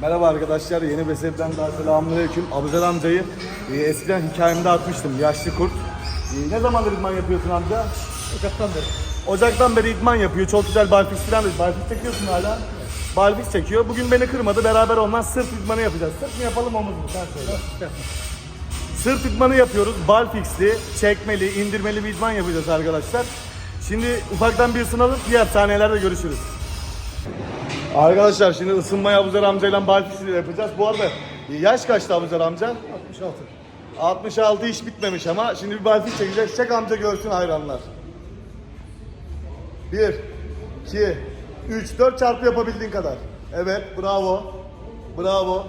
Merhaba arkadaşlar, yeni Besep'ten daha selamünaleyküm. Abuzer amcayı e, eskiden hikayemde atmıştım, yaşlı kurt. E, ne zamandır idman yapıyorsun amca? Ocaktan beri. Ocaktan beri idman yapıyor, çok güzel barfiks falan da. Barfiks çekiyorsun hala. Barfiks çekiyor. Bugün beni kırmadı, beraber ondan sırt idmanı yapacağız. Sırt mı yapalım, omuz mu? Sen söyle. Sırt idmanı yapıyoruz. Barfix'li, çekmeli, indirmeli bir idman yapacağız arkadaşlar. Şimdi ufaktan bir ısınalım, diğer sahnelerde görüşürüz. Arkadaşlar şimdi ısınmayı Abuzer amcayla barfix'le yapacağız. Bu arada yaş kaçtı Abuzer amca? 66. 66 iş bitmemiş ama şimdi bir barfix çekeceğiz. Çek amca görsün hayranlar. 1, 2, 3, 4 çarpı yapabildiğin kadar. Evet bravo. Bravo.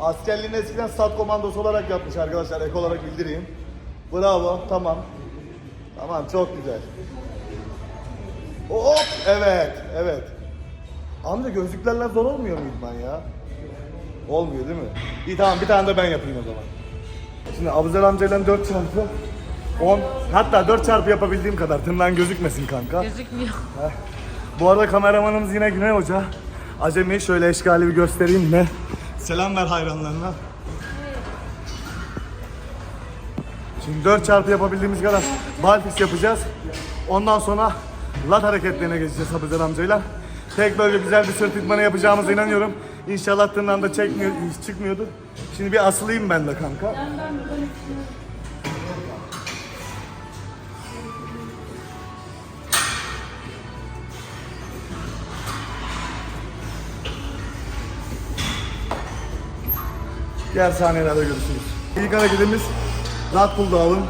Askerliğini eskiden stat komandosu olarak yapmış arkadaşlar. Ek olarak bildireyim. Bravo. Tamam. Tamam çok güzel. Hop. Evet. Evet. Amca gözlüklerle zor olmuyor mu idman ya? Olmuyor değil mi? İyi tamam bir tane de ben yapayım o zaman. Şimdi Abuzer amcayla 4 çarpı 10 hatta 4 çarpı yapabildiğim kadar tırnağın gözükmesin kanka. Gözükmüyor. Bu arada kameramanımız yine Güney Hoca. Acemi şöyle eşkali bir göstereyim mi? Selam ver hayranlarına. Şimdi 4 çarpı yapabildiğimiz kadar barfiks yapacağız. Ondan sonra lat hareketlerine geçeceğiz Abuzer amcayla. Tek böyle güzel bir sırt idmanı yapacağımıza inanıyorum. İnşallah tırnağım da çekmiyor, çıkmıyordur. Şimdi bir asılayım ben de kanka. Diğer sahnelerde görüşürüz. İlk hareketimiz lat pull down,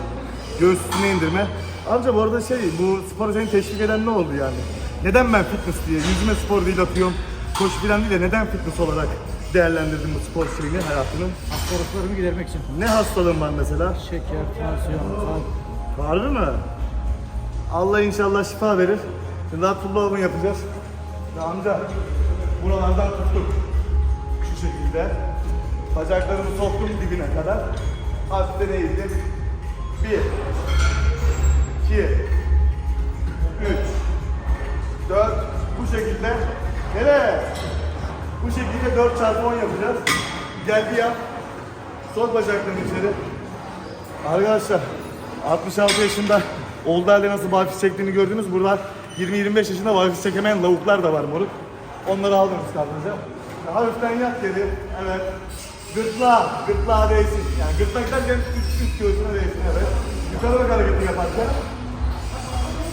göğüs üstüne indirme. Amca bu arada şey, bu sporu seni teşvik eden ne oldu yani? Neden ben fitness diye, yüzme spor değil atıyorum, koşu falan değil de neden fitness olarak değerlendirdin bu spor şeyini, hayatını? Hastalıklarımı gidermek için. Ne hastalığın var mesela? Şeker, tansiyon, kalp. Harbi mi? Allah inşallah şifa verir. Şimdi pull down yapacağız. Ya amca, buralardan tuttuk. Şu şekilde. Bacaklarımı soktum dibine kadar. Hafiften eğildim. Bir, iki, üç, dört. Bu şekilde. Nereye? Bu şekilde 4 çarpı 10 yapacağız. Gel bir yap. Sok bacaklarını içeri. Arkadaşlar 66 yaşında oldu nasıl barfiks çektiğini gördünüz. Burada 20-25 yaşında barfiks çekemeyen lavuklar da var moruk. Onları aldınız kardeşim. Hafiften yat geri. Evet. Gırtlağa, gırtlağa değsin. Yani gırtlaktan gel üst, üst göğsüne değsin evet. Yukarı bak hareketi yaparken.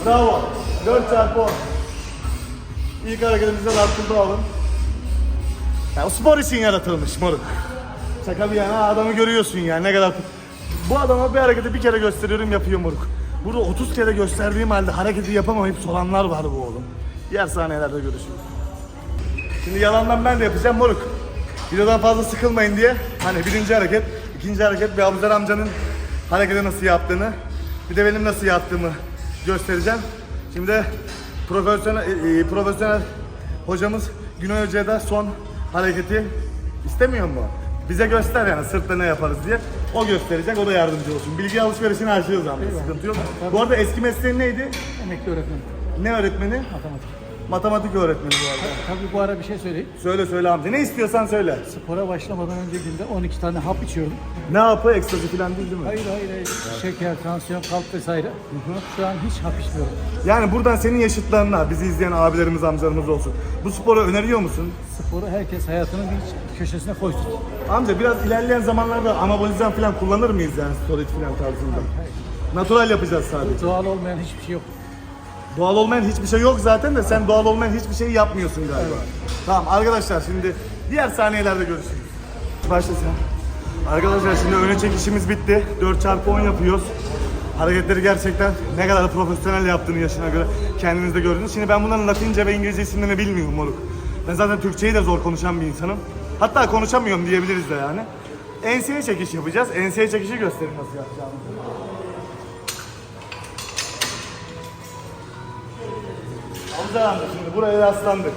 Bravo. 4 çarpı 10. İlk hareketimizde rahatlıkla alın. Ya o spor için yaratılmış moruk. Şaka bir yana adamı görüyorsun yani ne kadar... Bu adama bir hareketi bir kere gösteriyorum yapıyor moruk. Burada 30 kere gösterdiğim halde hareketi yapamayıp soranlar var bu oğlum. Diğer sahnelerde görüşürüz. Şimdi yalandan ben de yapacağım moruk. Videodan fazla sıkılmayın diye. Hani birinci hareket, ikinci hareket bir Abuzer amcanın hareketi nasıl yaptığını, bir de benim nasıl yaptığımı göstereceğim. Şimdi profesyonel, e, e, profesyonel hocamız Güney Hoca'ya da son hareketi istemiyor mu? Bize göster yani sırtta ne yaparız diye. O gösterecek, o da yardımcı olsun. Bilgi alışverişini açıyoruz ama sıkıntı yok. Bu arada eski mesleğin neydi? Emekli öğretmenim. Ne öğretmeni? Matematik. Matematik öğretmeni bu arada. Tabii bu ara bir şey söyleyeyim. Söyle söyle amca. Ne istiyorsan söyle. Spora başlamadan önce günde 12 tane hap içiyordum. Ne yapı? Ekstazı falan değil değil mi? Hayır hayır hayır. Şeker, tansiyon, kalp vesaire. Şu an hiç hap içmiyorum. Yani buradan senin yaşıtlarına, bizi izleyen abilerimiz, amcalarımız olsun. Bu sporu öneriyor musun? Sporu herkes hayatının bir köşesine koysun. Amca biraz ilerleyen zamanlarda anabolizan falan kullanır mıyız yani steroid falan tarzında? Natural yapacağız sadece. Doğal olmayan hiçbir şey yok. Doğal olmayan hiçbir şey yok zaten de sen doğal olmayan hiçbir şey yapmıyorsun galiba. Tamam arkadaşlar şimdi diğer saniyelerde görüşürüz. Başla sen. Arkadaşlar şimdi öne çekişimiz bitti. 4 çarpı 10 yapıyoruz. Hareketleri gerçekten ne kadar profesyonel yaptığını yaşına göre kendiniz de gördünüz. Şimdi ben bunların Latince ve İngilizce isimlerini bilmiyorum moruk. Ben zaten Türkçeyi de zor konuşan bir insanım. Hatta konuşamıyorum diyebiliriz de yani. Enseye çekiş yapacağız. Enseye çekişi gösterin nasıl yapacağımızı. Hamza abi şimdi buraya rastlandık.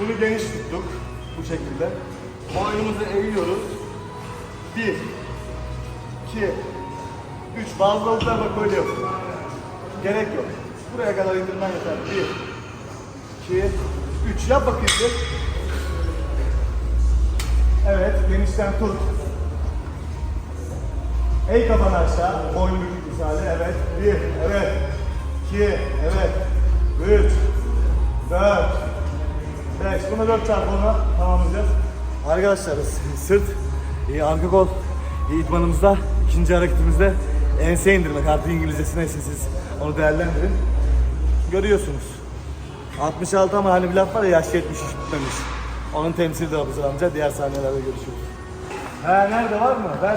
Bunu geniş tuttuk bu şekilde. Boynumuzu eğiyoruz. Bir, iki, üç. Bazı balıklar bak böyle yapıyor. Gerek yok. Buraya kadar indirmen yeter. Bir, iki, üç. Yap bakayım bir. genişten tut. Ey kafanı aşağı. Boynu bükük misali. Evet. Bir. Evet. İki. Evet. Üç. Dört. Beş. Bunu dört çarpı ona tamamlayacağız. Arkadaşlar sırt, e, arka kol e, idmanımızda ikinci hareketimizde ense indirmek. Artık İngilizcesi neyse siz onu değerlendirin. Görüyorsunuz. 66 ama hani bir laf var ya yaş 70 iş bitmemiş. Onun temsili de Abuzur amca. Diğer sahnelerde görüşürüz. He nerede var mı? Ben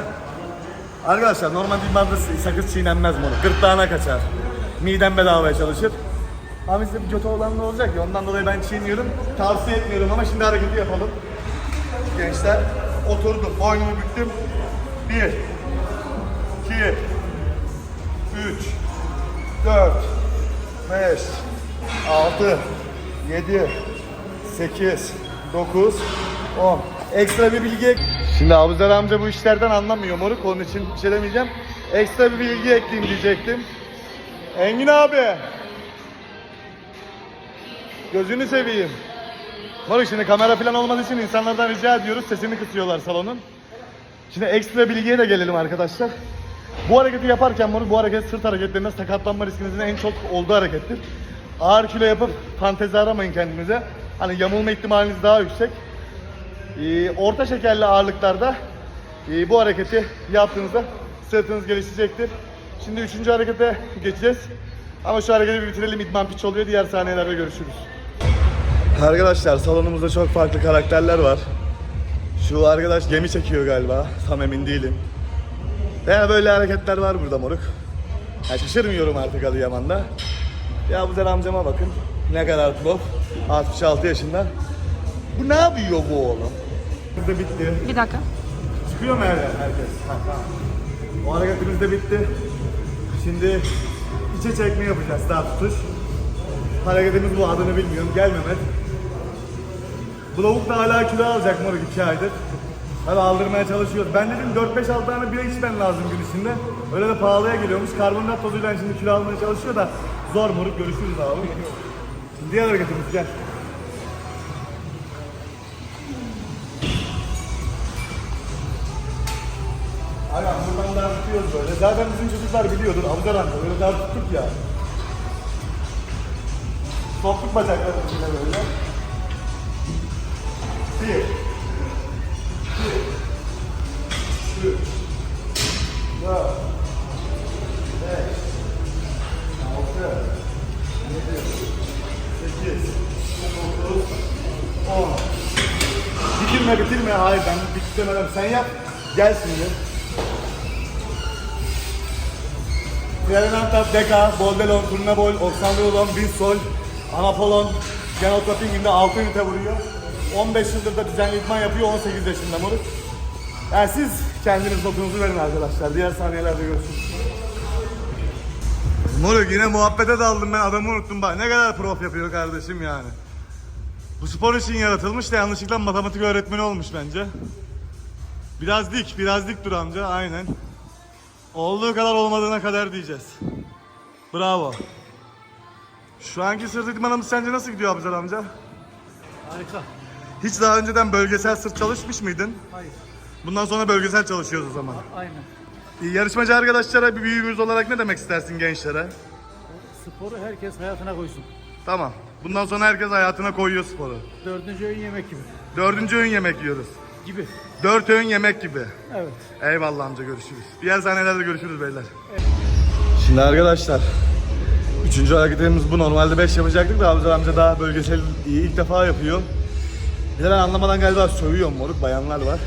Arkadaşlar normal idmanda sakız çiğnenmez bunu. Gırtlağına kaçar. Midem bedavaya çalışır. Ama işte bir kötü olan olacak ya ondan dolayı ben çiğniyorum. Tavsiye etmiyorum ama şimdi hareketi yapalım. Gençler oturdum, boynumu büktüm. Bir, iki, üç, dört, beş, altı, yedi, sekiz, dokuz, on. Ekstra bir bilgi Şimdi Abuzer amca bu işlerden anlamıyor moruk onun için bir şey demeyeceğim. Ekstra bir bilgi ekleyeyim diyecektim. Engin abi. Gözünü seveyim. Moruk şimdi kamera falan olmadığı için insanlardan rica ediyoruz. Sesini kısıyorlar salonun. Şimdi ekstra bilgiye de gelelim arkadaşlar. Bu hareketi yaparken moruk bu hareket sırt hareketlerinde sakatlanma riskinizin en çok olduğu harekettir. Ağır kilo yapıp fantezi aramayın kendinize. Hani yamulma ihtimaliniz daha yüksek. Ee, orta şekerli ağırlıklarda e, bu hareketi yaptığınızda sırtınız gelişecektir. Şimdi üçüncü harekete geçeceğiz. Ama şu hareketi bir bitirelim. İdman piç oluyor. Diğer sahnelerde görüşürüz. Arkadaşlar salonumuzda çok farklı karakterler var. Şu arkadaş gemi çekiyor galiba. Tam emin değilim. Veya böyle hareketler var burada moruk. Ya şaşırmıyorum artık Adıyaman'da. Ya bu amcama bakın. Ne kadar prof. 66 yaşında. Bu ne yapıyor bu oğlum? Burada bitti. Bir dakika. Çıkıyor mu herkes? Ha, tamam. O hareketimiz de bitti. Şimdi içe çekme yapacağız daha tutuş. Hareketimiz bu adını bilmiyorum. Gel Mehmet. Bu lavuk da hala kilo alacak moruk 2 aydır. Hadi aldırmaya çalışıyoruz. Ben dedim 4-5-6 tane bira içmen lazım gün içinde. Öyle de pahalıya geliyormuş. Karbonhidrat tozuyla şimdi kilo almaya çalışıyor da zor moruk görüşürüz abi. Diğer hareketimiz gel. Aynen buradan daha tutuyoruz böyle. Zaten bizim çocuklar biliyordur. Abuzer amca böyle daha tuttuk ya. Soktuk bacaklarını içine böyle. Bir. İki. Üç. Dört. Beş. Altı. Yedi. Sekiz. Dokuz. On. Bitirme bitirme. Hayır ben bitirmeden sen yap. Gel şimdi. Ferdinand Deka, Boldelon, Turnabol, Oksandrolon, Binsol, Anapolon, Genotroping'inde 6 ünite vuruyor. 15 yıldır da düzenli idman yapıyor, 18 yaşında moruk. Yani siz kendiniz notunuzu verin arkadaşlar. Diğer saniyelerde görüşürüz. Moruk yine muhabbete daldım ben adamı unuttum bak. Ne kadar prof yapıyor kardeşim yani. Bu spor için yaratılmış da yanlışlıkla matematik öğretmeni olmuş bence. Biraz dik, biraz dik dur amca aynen. Olduğu kadar olmadığına kadar diyeceğiz. Bravo. Şu anki sırt idmanımız sence nasıl gidiyor Abzal amca? Harika. Hiç daha önceden bölgesel sırt çalışmış mıydın? Hayır. Bundan sonra bölgesel çalışıyoruz o zaman. Aynen. Yarışmacı arkadaşlara bir büyüğümüz olarak ne demek istersin gençlere? Sporu herkes hayatına koysun. Tamam. Bundan sonra herkes hayatına koyuyor sporu. Dördüncü öğün yemek gibi. Dördüncü öğün yemek yiyoruz. Gibi. Dört öğün yemek gibi. Evet. Eyvallah amca görüşürüz. Diğer sahnelerde görüşürüz beyler. Şimdi arkadaşlar Üçüncü hareketimiz bu. Normalde 5 yapacaktık da Abdül amca daha bölgesel ilk defa yapıyor. Bir anlamadan galiba sövüyor moruk bayanlar var.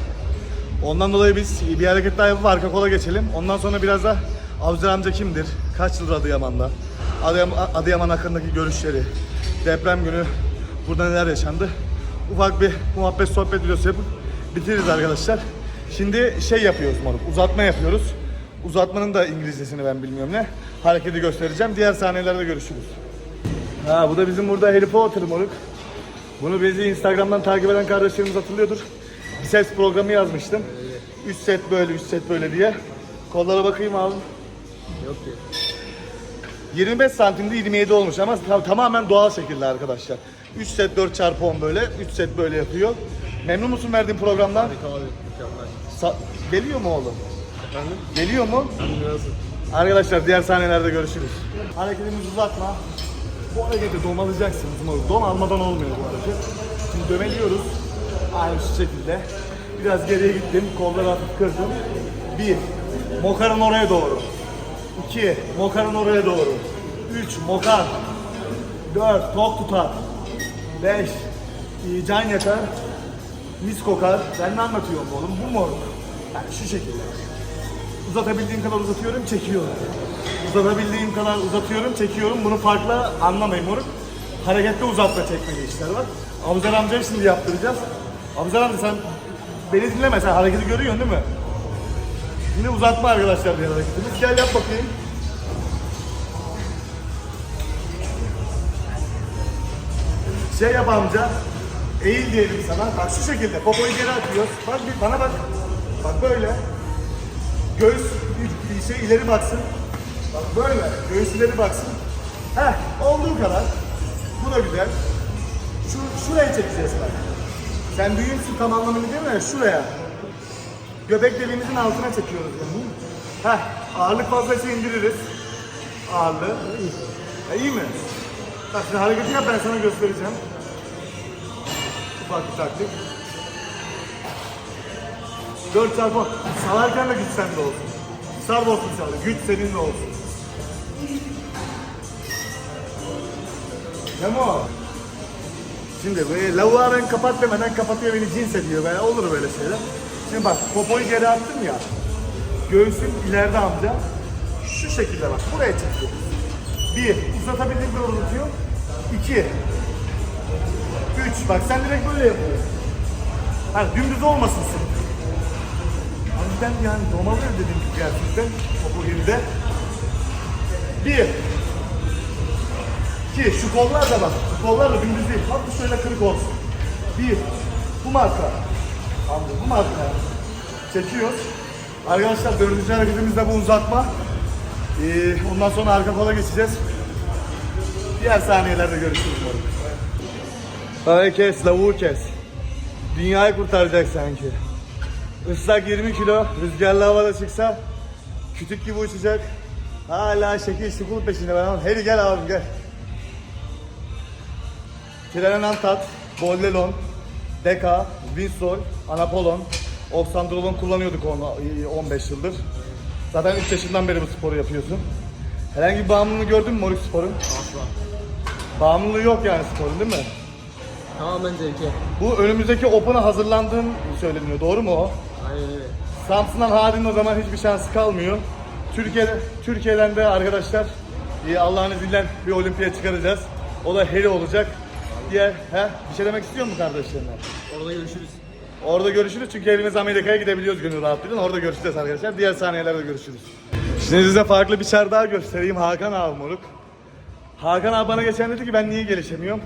Ondan dolayı biz bir hareket daha yapıp arka kola geçelim. Ondan sonra biraz da Abdül amca kimdir? Kaç yıldır Adıyaman'da? Adıyaman, Adıyaman hakkındaki görüşleri, deprem günü burada neler yaşandı? Ufak bir muhabbet sohbet videosu yapıp bitiririz arkadaşlar. Şimdi şey yapıyoruz moruk, uzatma yapıyoruz. Uzatmanın da İngilizcesini ben bilmiyorum ne. Hareketi göstereceğim. Diğer sahnelerde görüşürüz. Ha bu da bizim burada Harry Potter moruk. Bunu bizi Instagram'dan takip eden kardeşlerimiz hatırlıyordur. Bir ses programı yazmıştım. 3 set böyle, 3 set böyle diye. Kollara bakayım abi. Yok ya. 25 santimde 27 olmuş ama ta- tamamen doğal şekilde arkadaşlar. 3 set 4 çarpı 10 böyle, 3 set böyle yapıyor. Memnun musun verdiğin programdan? Harika abi, mükemmel. Sa- geliyor mu oğlum? Efendim? Geliyor mu? Nasıl? Arkadaşlar diğer sahnelerde görüşürüz. Hareketimizi uzatma. Bu hareketi domalayacaksınız. moruk. Dom almadan olmuyor bu hareket. Şimdi dömeliyoruz. Aynı şu şekilde. Biraz geriye gittim. Kolları hafif kırdım. Bir. Mokarın oraya doğru. İki. Mokarın oraya doğru. Üç. Mokar. Dört. Tok tutar. Beş. Can yakar. Mis kokar. Ben ne anlatıyorum oğlum? Bu moruk. Yani şu şekilde. Uzatabildiğim kadar uzatıyorum, çekiyorum. Uzatabildiğim kadar uzatıyorum, çekiyorum. Bunu farklı anlamayın moruk. Harekette uzatma çekmeli işler var. Abuzer amcaya şimdi yaptıracağız. Abuzer amca sen beni dinleme, sen hareketi görüyorsun değil mi? Yine uzatma arkadaşlar bir hareketimiz. Gel yap bakayım. Şey yap amca. Eğil diyelim sana. Bak şu şekilde. Popoyu geri atıyoruz. Bak bir bana bak. Bak böyle. Göğüs şey ileri baksın. Bak böyle. Göğüs ileri baksın. Heh. Olduğu kadar. Bu da güzel. Şu, şuraya çekeceğiz bak. Sen büyüğümsün tam anlamını değil mi? Şuraya. Göbek deliğimizin altına çekiyoruz yani. Heh. Ağırlık fazlaysa indiririz. Ağırlığı. Ya iyi mi? Bak şimdi hareketi yap ben sana göstereceğim. Ufak bir taktik. 4 çarpı salarken de güç sende olsun. Sar olsun sağlı. Güç seninle olsun. Memo. Şimdi böyle lavuğa ben kapat demeden kapatıyor beni cins ediyor. Ben olur böyle şeyler. Şimdi bak popoyu geri attım ya. Göğsüm ileride amca. Şu şekilde bak buraya çekiyorum. Bir, uzatabildiğim kadar uzatıyorum. İki, üç. Bak sen direkt böyle yapıyorsun. Hani dümdüz olmasın sırt. Harbiden yani domalıyor dediğim gibi gerçekten topu geride. Bir. İki. Şu kollar da bak. Şu kollar da dümdüz değil. Hafif şöyle kırık olsun. Bir. Bu marka. Anladım. Bu marka. Çekiyoruz. Arkadaşlar dördüncü hareketimiz de bu uzatma. Ee, ondan sonra arka kola geçeceğiz. Diğer saniyelerde görüşürüz. Havayı kes, lavuğu kes. Dünyayı kurtaracak sanki. Islak 20 kilo, rüzgarlı havada çıksa kütük gibi uçacak. Hala şekil şukul peşinde ben. Hadi gel abim gel. Trenenan tat, Bollelon, Deka, Winsol, Anapolon, Oxandrolon kullanıyorduk onu 15 yıldır. Zaten 3 yaşından beri bu sporu yapıyorsun. Herhangi bir bağımlılığını gördün mü Moruk sporun? Asla. Bağımlılığı yok yani sporun değil mi? Tamamen zevke. Bu önümüzdeki Open'a hazırlandığın söyleniyor. Doğru mu o? Öyle. Samsun'dan Hadi'nin o zaman hiçbir şansı kalmıyor. Türkiye, Türkiye'den de arkadaşlar e, Allah'ın izniyle bir olimpiya çıkaracağız. O da Harry olacak. Diğer, he? Bir şey demek istiyor mu kardeşlerine? Orada görüşürüz. Orada görüşürüz çünkü elimiz Amerika'ya gidebiliyoruz gönül rahatlığıyla. Orada görüşeceğiz arkadaşlar. Diğer saniyelerde görüşürüz. Şimdi size farklı bir çar daha göstereyim. Hakan abi moruk. Hakan abi bana geçen dedi ki ben niye gelişemiyorum?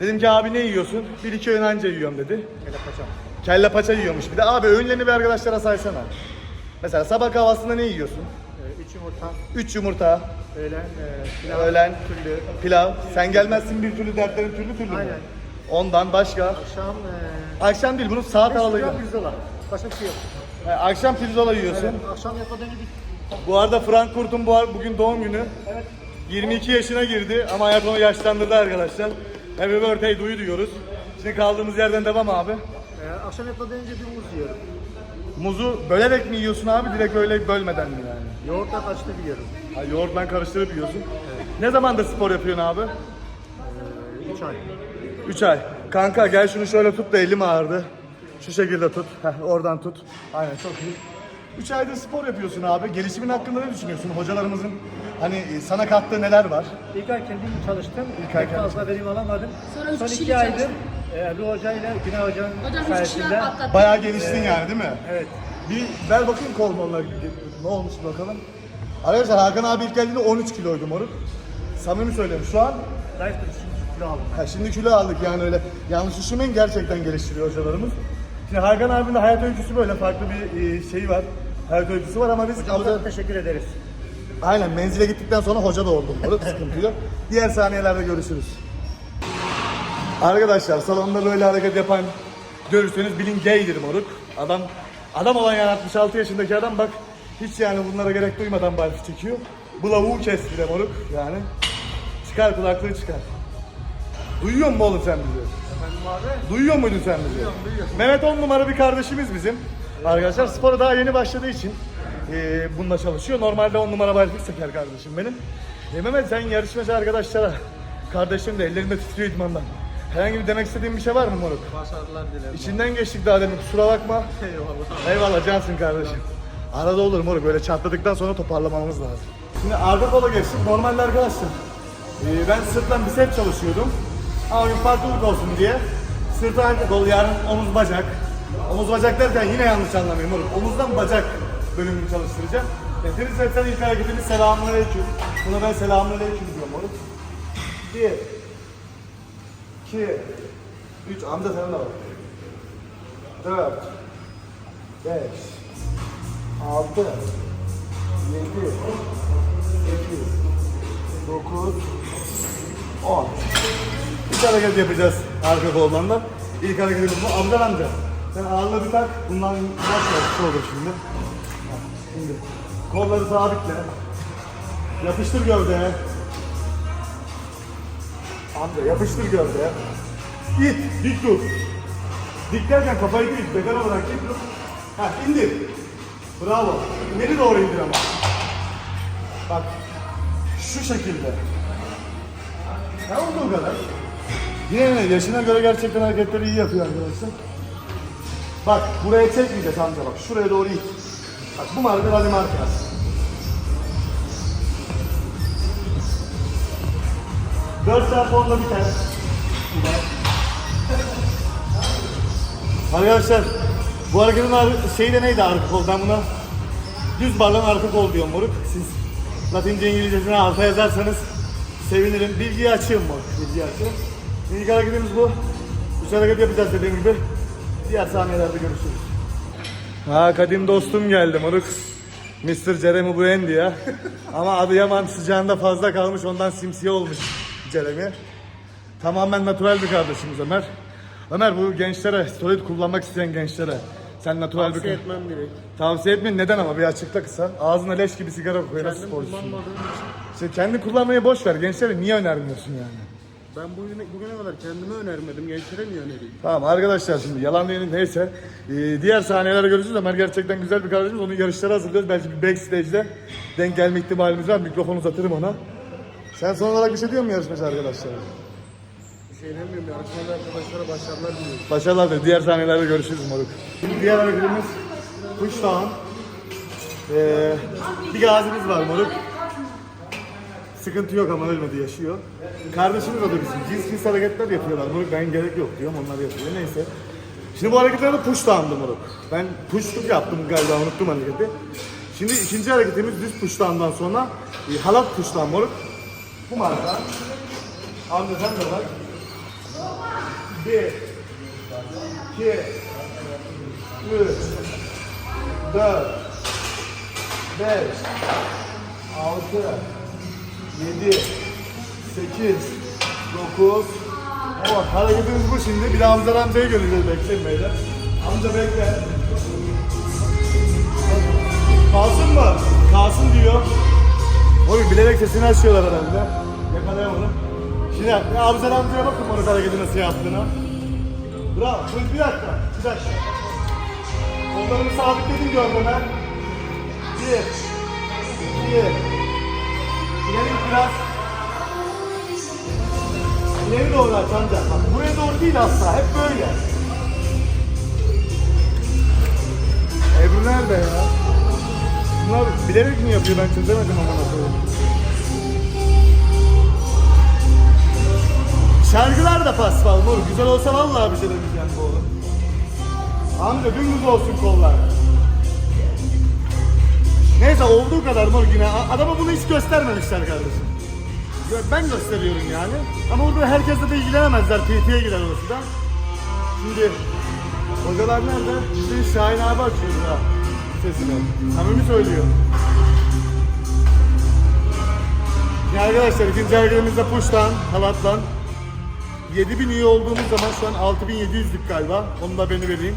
Dedim ki abi ne yiyorsun? Bir iki öğün anca yiyorum dedi. Kelle paça. Kelle paça yiyormuş bir de. Abi öğünlerini bir arkadaşlara saysana. Mesela sabah kahvaltısında ne yiyorsun? 3 yumurta, 3 yumurta, öğlen, e, pilav, öğlen türlü. pilav. Sen gelmezsin bir türlü dertlerin türlü türlü mü? Aynen. Ondan başka. Akşam e, Akşam değil bunun saat 5 aralığıyla. kilo pirzola. Başka bir şey yok. Ha, Akşam pirzola yiyorsun. Evet, akşam yatmadan gidip Bu arada Frankfurt'un bu bugün doğum günü. 22 yaşına girdi ama hayat onu yaşlandırdı arkadaşlar. Happy birthday duyu diyoruz. Şimdi kaldığımız yerden devam abi. E, akşam yatmadan önce bir muz yiyorum. Muzu bölerek mi yiyorsun abi direkt öyle bölmeden mi yani? Yoğurtla kaçtı yiyorum. Ha, yoğurtla karıştırıp yiyorsun. Ne zamandır spor yapıyorsun abi? 3 ay. 3 ay. Kanka gel şunu şöyle tut da elim ağrıdı. Şu şekilde tut. Heh, oradan tut. Aynen çok iyi. 3 aydır spor yapıyorsun abi. Gelişimin hakkında ne düşünüyorsun? Hocalarımızın hani e, sana kattığı neler var? İlk ay kendim çalıştım. İlk ay Pek kendin fazla verim alamadım. Sonra üç Son kişiyle iki aydır çalıştım. Ebru Hoca ile Günay Hoca'nın Hocam üç sayesinde kişiden atlattım. Bayağı geliştin yani değil mi? evet, Bir ver bakayım kol mollar ne olmuş bakalım. Arkadaşlar Hakan abi ilk geldiğinde 13 kiloydu moruk. Samimi söylüyorum şu an zayıftım. Şimdi kilo aldım. ha, şimdi kilo aldık yani öyle yanlış düşünmeyin gerçekten geliştiriyor hocalarımız. Şimdi Hakan abinin de hayat öyküsü böyle farklı bir e, şeyi var. Hayat öyküsü var ama biz Hocamıza teşekkür ederiz. aynen menzile gittikten sonra hoca da oldum. Moruk sıkıntı yok. Diğer saniyelerde görüşürüz. Arkadaşlar salonda böyle hareket yapan Görürseniz bilin gaydir moruk. Adam adam olan yani 66 yaşındaki adam bak hiç yani bunlara gerek duymadan barfiks çekiyor. Bu lavuğu kesti de moruk yani. Çıkar kulaklığı çıkar. Duyuyor musun oğlum sen bizi? Efendim abi? Duyuyor muydun sen bizi? Duyuyorum, duyuyorum. Mehmet on numara bir kardeşimiz bizim. Arkadaşlar spora daha yeni başladığı için e, bununla çalışıyor. Normalde on numara barfiks çeker kardeşim benim. E, Mehmet sen yarışmacı arkadaşlara kardeşim de ellerinde titriyor idmandan. Herhangi bir demek istediğin bir şey var mı moruk? Başarılar dilerim. İçinden geçtik daha demin kusura bakma. Eyvallah. Eyvallah cansın kardeşim. Arada olur moruk böyle çatladıktan sonra toparlamamız lazım. Şimdi arka kola geçtik normalde arkadaşlar. Ee, ben sırtlan bicep çalışıyordum. Ama bir farklılık olsun diye sırtı arka kol yarın omuz bacak. Omuz bacak derken yine yanlış anlamayın moruk. Omuzdan bacak bölümünü çalıştıracağım. E, Trizepsen ilk hareketini selamünaleyküm. Buna ben selamünaleyküm diyorum moruk. Diye 2, 3, amca sen de 4, 5, 6, 7, 8, 9, 10. Bir hareket yapacağız arka kolmandan. İlk hareketimiz bu. Amca amca. Sen ağırlığı bir tak. Bundan başla. olur şimdi. Şimdi kolları sabitle. Yapıştır gövdeye. Amca yapıştır gövdeye. İt, dik dur. Dik derken kafayı değil, beden olarak dik dur. Ha, indir. Bravo. İleri doğru indir ama. Bak, şu şekilde. Ha olduğu kadar. Yine ne, yaşına göre gerçekten hareketleri iyi yapıyor arkadaşlar. Bak, buraya çekmeyeceğiz amca bak. Şuraya doğru it. Bak bu marka hadi marka. Dört saat onda biter. Arkadaşlar bu hareketin ar- şeyi de neydi arka kol? Ben buna düz barlan arka kol diyorum moruk. Siz Latince İngilizcesine alta yazarsanız sevinirim. Bilgiyi açayım moruk. Bilgiyi açayım. İlk hareketimiz bu. Üç hareket yapacağız dediğim gibi. Diğer saniyelerde görüşürüz. Ha kadim dostum geldi moruk. Mr. Jeremy Buendi ya. Ama Adıyaman sıcağında fazla kalmış ondan simsiyah olmuş Jeremy. Tamamen natural bir kardeşimiz Ömer. Ömer bu gençlere, steroid kullanmak isteyen gençlere sen natural Tavsiye bir... etmem direkt. Tavsiye etmeyin neden ama bir açıkla kısa. Ağzına leş gibi sigara kokuyor nasıl Kendim sporcusun? kullanmadığım için. İşte kendi kullanmayı boş ver. Gençlere niye önermiyorsun yani? Ben bugüne, bugüne kadar kendime önermedim. Gençlere niye önereyim? Tamam arkadaşlar şimdi yalan değil neyse. Ee, diğer sahnelerde görüşürüz. Ömer gerçekten güzel bir kardeşimiz. Onu yarışlara hazırlıyoruz. Belki bir backstage'de denk gelme ihtimalimiz var. Mikrofonu uzatırım ona. Sen son olarak bir şey diyor musun yarışmacı arkadaşlara? Bir şey demiyorum. Yarışmada arkadaşlara başarılar diliyorum. Başarılar da diğer sahnelerde görüşürüz moruk. Diğer hareketimiz pushdown. Ee, bir gazimiz var moruk. Sıkıntı yok ama ölmedi yaşıyor. Kardeşimiz o da bizim. Cins cins hareketler yapıyorlar moruk. Ben gerek yok diyorum onlar yapıyor. Neyse. Şimdi bu hareketlerde pushdown'dı moruk. Ben pushluk yaptım galiba unuttum hareketi. Şimdi ikinci hareketimiz düz pushdown'dan sonra e, halat pushdown moruk. Bu marka. Hamza de bak. Bir, iki, üç, dört, beş, altı, yedi, sekiz, dokuz, on. Hareketimiz bu şimdi. Bir de Hamza amcayı göreceğiz bekleyin beyler. Amca bekle. Kalsın mı? Kalsın diyor. Oy bilerek sesini açıyorlar herhalde. Yakalayamadım. Şimdi Hamza amcaya bakın onu hareketi nasıl yaptığına. Bravo. Dur bir dakika. Bir dakika. Kollarımı sabitledim gövdeme. Bir. İki. İleri biraz. İleri doğru aç amca. Bak buraya doğru değil asla. Hep böyle. Ebru nerede ya? Bunlar bilerek mi yapıyor ben çözemedim ama nasıl. Şarkılar da paspal mor. Güzel olsa vallahi bir şey demeyeceğim bu oğlum. Amca dümdüz olsun kollar. Neyse olduğu kadar mor. A- Adama bunu hiç göstermemişler kardeşim. Ben gösteriyorum yani. Ama burada herkesle de ilgilenemezler. PT'ye girer orası da. Şimdi hocalar nerede? Şimdi Şahin abi açıyor ya sesini. Samimi söylüyor. Ya arkadaşlar ikinci hareketimizde push'tan, halatlan. 7000 üye olduğumuz zaman şu an 6700'lük galiba. Onu da beni vereyim.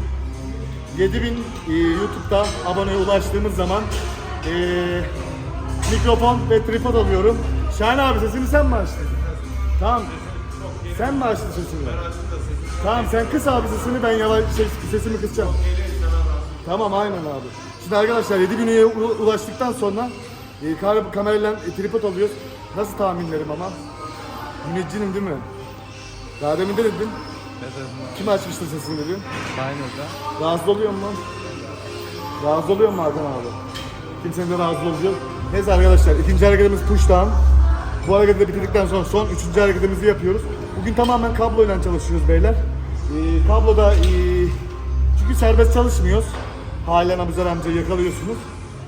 7000 e, YouTube'da aboneye ulaştığımız zaman e, mikrofon ve tripod alıyorum. Şahin abi sesini sen mi açtın? Tamam. Sen mi açtın sesini? Tamam sen kıs abi sesini ben yavaş şey, sesimi kısacağım. Tamam aynen abi. Şimdi arkadaşlar 7000 üyeye u- ulaştıktan sonra e, kamerayla e, tripod alıyoruz. Nasıl tahminlerim ama? Müneccinin değil mi? Daha demin de dedin. Kim açmıştı sesini dedin? Rahatsız oluyor mu lan? Rahatsız oluyor mu Hakan abi? Kimsenin de rahatsız oluyor. Neyse arkadaşlar ikinci hareketimiz push down. Bu hareketi de bitirdikten sonra son üçüncü hareketimizi yapıyoruz. Bugün tamamen kabloyla çalışıyoruz beyler. Ee, kabloda ee, çünkü serbest çalışmıyoruz. Halen Abuzer amcayı yakalıyorsunuz.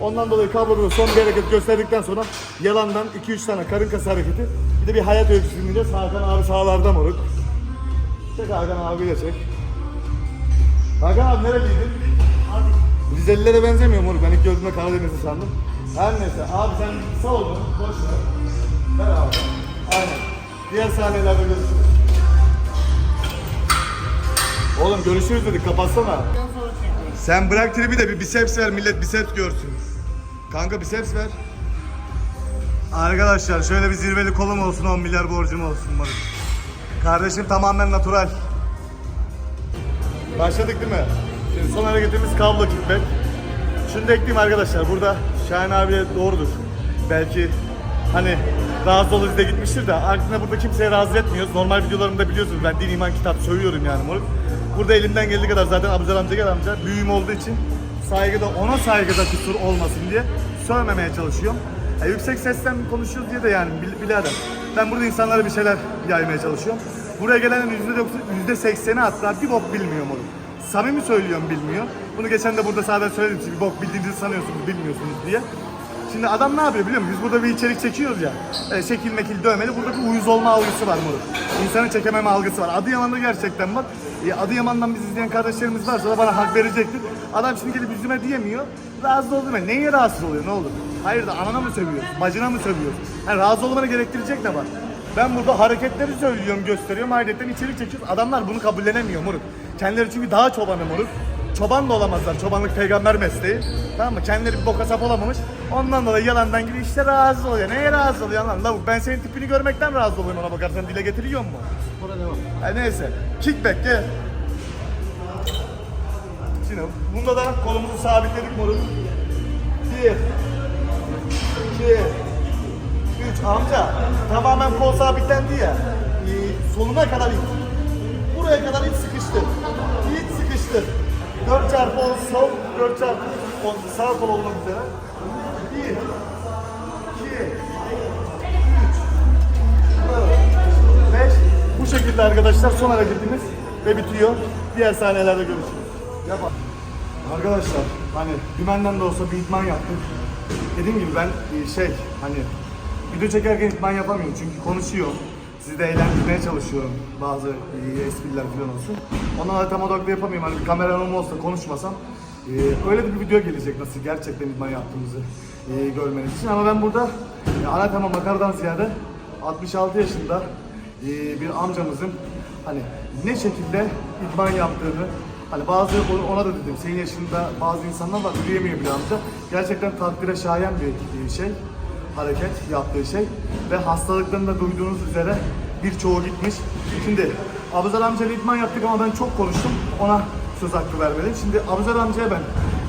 Ondan dolayı kabloda da son bir hareket gösterdikten sonra yalandan 2-3 tane karın kası hareketi. Bir de bir hayat öyküsü dinleyeceğiz. Hakan abi sağlarda moruk. Çek Hakan abi de çek. Hakan abi nereliydin? Rizelilere benzemiyor moruk. Ben ilk gördüğümde Karadeniz'i sandım. Her neyse. Abi sen sağ ol. Boş ver. Ver abi. Aynen. Diğer sahnelerde görüşürüz. Oğlum görüşürüz dedik. Kapatsana. Sen bırak tribi de bir biceps ver. Millet biceps görsün. Kanka biceps ver. Arkadaşlar şöyle bir zirveli kolum olsun 10 milyar borcum olsun moruk. Kardeşim tamamen natural. Başladık değil mi? Şimdi son hareketimiz kablo kickback. Şunu da ekleyeyim arkadaşlar. Burada Şahin abiye doğrudur. Belki hani razı oluruz da gitmiştir de aslında burada kimseye razı etmiyoruz. Normal videolarımda biliyorsunuz ben din iman kitap sövüyorum yani moruk. Burada elimden geldiği kadar zaten Abuzer amca gel amca büyüğüm olduğu için saygıda ona saygıda kusur olmasın diye sövmemeye çalışıyorum. Ya yüksek sesten konuşuyoruz diye de yani bil- birader. Ben burada insanlara bir şeyler yaymaya çalışıyorum. Buraya gelenlerin yüzde sekseni hatta bir bok bilmiyor moruk. Samimi söylüyorum bilmiyor. Bunu geçen de burada sadece söyledim. Çünkü bok bildiğinizi sanıyorsunuz, bilmiyorsunuz diye. Şimdi adam ne yapıyor biliyor musun? Biz burada bir içerik çekiyoruz ya. E, şekil mekil dövmeli. Burada bir uyuz olma algısı var moruk. İnsanı çekememe algısı var. Adıyaman'da gerçekten var. E, Adıyaman'dan biz izleyen kardeşlerimiz varsa da bana hak verecektir. Adam şimdi gelip yüzüme diyemiyor. Rahatsız oldu mu? Neye rahatsız oluyor? Ne olur? Hayır da anana mı sövüyorsun? Bacına mı sövüyorsun? Yani razı olmanı gerektirecek ne var? Ben burada hareketleri söylüyorum, gösteriyorum. Hayretten içerik çekiyoruz. Adamlar bunu kabullenemiyor moruk. Kendileri çünkü daha çobanı moruk. Çoban da olamazlar. Çobanlık peygamber mesleği. Tamam mı? Kendileri bir boka sap olamamış. Ondan dolayı yalandan gibi işte razı oluyor. Neye razı oluyor lan? Lavuk ben senin tipini görmekten razı oluyorum ona bakarsan dile getiriyor mu? Burada devam. Ha, neyse. Kickback gel. Şimdi bunda da kolumuzu sabitledik moruk. Bir. İki. Üç. Amca tamamen kol sabitlendi ya. Ee, soluna kadar it. Buraya kadar it sıkıştı. İt sıkıştı. 4 çarpı 10 sol, 4 çarpı 10 sağ kol olmak üzere. 1 2 5 Bu şekilde arkadaşlar son hareketimiz ve bitiyor. Diğer sahnelerde görüşürüz. Yapalım. Arkadaşlar hani dümenden de olsa bir idman yaptık. Dediğim gibi ben e, şey hani video çekerken idman yapamıyorum çünkü konuşuyorum. Sizi de eğlendirmeye çalışıyorum bazı e, espriler falan olsun. Ona da tam odaklı yapamıyorum. Hani bir kameram olsa konuşmasam e, öyle bir video gelecek nasıl gerçekten idman yaptığımızı e, görmeniz için. Ama ben burada e, ana tema makaradan ziyade 66 yaşında e, bir amcamızın hani ne şekilde idman yaptığını Hani bazı ona da dedim senin yaşında bazı insanlar var yürüyemiyor bile amca. Gerçekten takdire şayan bir şey, hareket yaptığı şey ve hastalıklarını da duyduğunuz üzere birçoğu gitmiş. Şimdi Abuzer amcayla idman yaptık ama ben çok konuştum. Ona söz hakkı vermedim. Şimdi Abuzer amcaya ben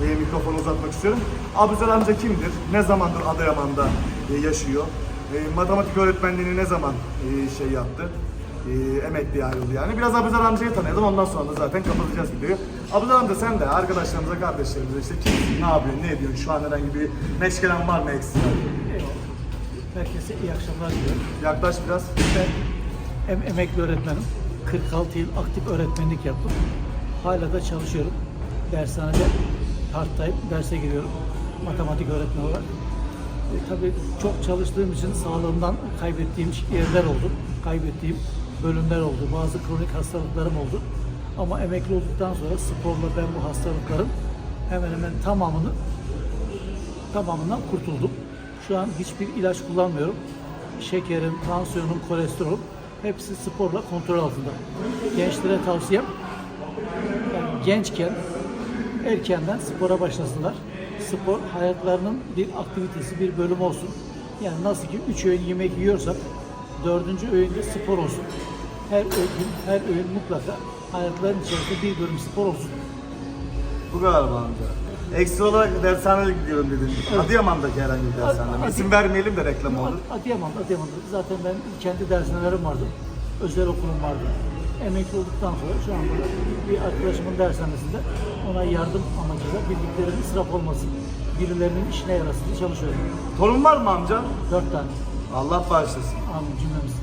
e, mikrofonu uzatmak istiyorum. Abuzer amca kimdir? Ne zamandır Adıyaman'da e, yaşıyor? E, matematik öğretmenliğini ne zaman e, şey yaptı? e, emekliye ayrıldı yani. Biraz Abuzer amcayı tanıyalım ondan sonra da zaten kapatacağız videoyu. Abuzer amca sen de arkadaşlarımıza, kardeşlerimize işte kimsin, ne yapıyorsun, ne ediyorsun, şu an herhangi bir meşgalen var mı ekstra? Herkese iyi akşamlar diliyorum. Yaklaş biraz. Ben em- emekli öğretmenim. 46 yıl aktif öğretmenlik yaptım. Hala da çalışıyorum. Dershanede part-time derse giriyorum. Matematik öğretmeni olarak. E, tabii çok çalıştığım için sağlığımdan kaybettiğim yerler oldu. Kaybettiğim bölümler oldu. Bazı kronik hastalıklarım oldu. Ama emekli olduktan sonra sporla ben bu hastalıkların hemen hemen tamamını tamamından kurtuldum. Şu an hiçbir ilaç kullanmıyorum. Şekerim, tansiyonum, kolesterolüm hepsi sporla kontrol altında. Gençlere tavsiyem yani gençken erkenden spora başlasınlar. Spor hayatlarının bir aktivitesi, bir bölüm olsun. Yani nasıl ki üç öğün yemek yiyorsak dördüncü öğünde spor olsun. Her öğün, her öğün mutlaka hayatların içerisinde bir bölüm spor olsun. Bu kadar amca? Ekstra olarak dershaneye gidiyorum dedin. Adıyaman'daki herhangi bir dershanede. İsim vermeyelim de reklam olur. Adıyaman'da, Adıyaman'da. Zaten ben kendi dershanelerim vardı. Özel okulum vardı. Emekli olduktan sonra şu an burada bir arkadaşımın dershanesinde ona yardım amacıyla bildiklerim israf olmasın. Birilerinin işine yarasın diye çalışıyorum. Torun var mı amca? Dört tane. Allah bağışlasın. Amin cümlemiz.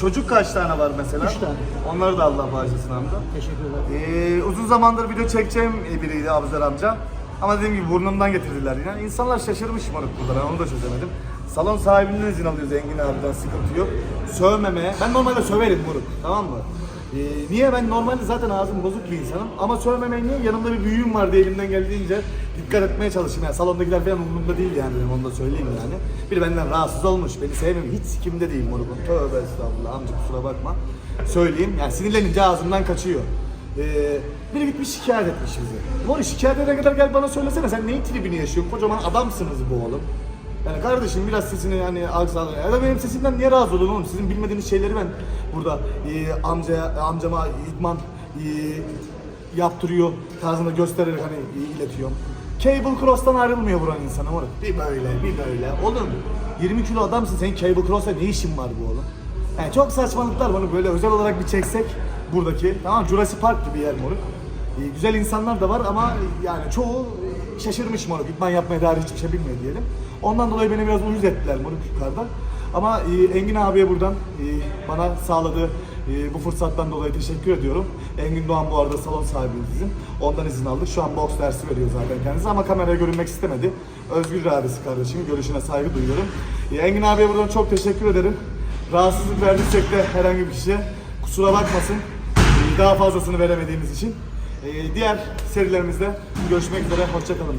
Çocuk kaç tane var mesela? Üç tane. Onları da Allah bağışlasın amca. Teşekkürler. Ee, uzun zamandır video çekeceğim biriydi Abuzer amca. Ama dediğim gibi burnumdan getirdiler yine. İnsanlar şaşırmış moruk burada ben onu da çözemedim. Salon sahibinden izin alıyoruz Engin abiden sıkıntı yok. Sövmemeye. Ben normalde söverim moruk tamam mı? Ee, niye ben normalde zaten ağzım bozuk bir insanım ama sövmemeye niye? Yanımda bir büyüğüm vardı elimden geldiğince dikkat etmeye çalışayım. Yani salondakiler falan umurumda değil yani benim onu da söyleyeyim yani. Biri benden rahatsız olmuş, beni sevmiyor. Hiç kimde değil morukum. Tövbe estağfurullah amca kusura bakma. Söyleyeyim yani sinirlenince ağzımdan kaçıyor. Ee, biri gitmiş şikayet etmiş bizi. Mori şikayet edene kadar gel bana söylesene sen neyin tribini yaşıyorsun? Kocaman adamsınız bu oğlum. Yani kardeşim biraz sesini hani alçal. Ya da benim sesimden niye razı olun oğlum? Sizin bilmediğiniz şeyleri ben burada e, amcaya, amcama idman e, yaptırıyor tarzında göstererek hani e, iletiyorum. Cable Cross'tan ayrılmıyor buranın insanı moruk. Bir böyle, bir böyle. Oğlum 20 kilo adamsın senin Cable Cross'ta ne işin var bu oğlum? Yani çok saçmalıklar bunu böyle özel olarak bir çeksek buradaki. Tamam Jurassic Park gibi yer moruk. Ee, güzel insanlar da var ama yani çoğu e, şaşırmış moruk. İdman yapmaya dair hiçbir şey bilmiyor diyelim. Ondan dolayı beni biraz uyuz ettiler moruk yukarıdan. Ama e, Engin abiye buradan e, bana sağladığı e, bu fırsattan dolayı teşekkür ediyorum. Engin Doğan bu arada salon sahibimiz bizim. Ondan izin aldık. Şu an boks dersi veriyor zaten kendisi ama kameraya görünmek istemedi. Özgür iradesi kardeşim. Görüşüne saygı duyuyorum. E, Engin abiye buradan çok teşekkür ederim. Rahatsızlık verdiysek de herhangi bir kişiye kusura bakmasın. Ee, Daha fazlasını veremediğimiz için. Ee, Diğer serilerimizde görüşmek üzere. Hoşçakalın.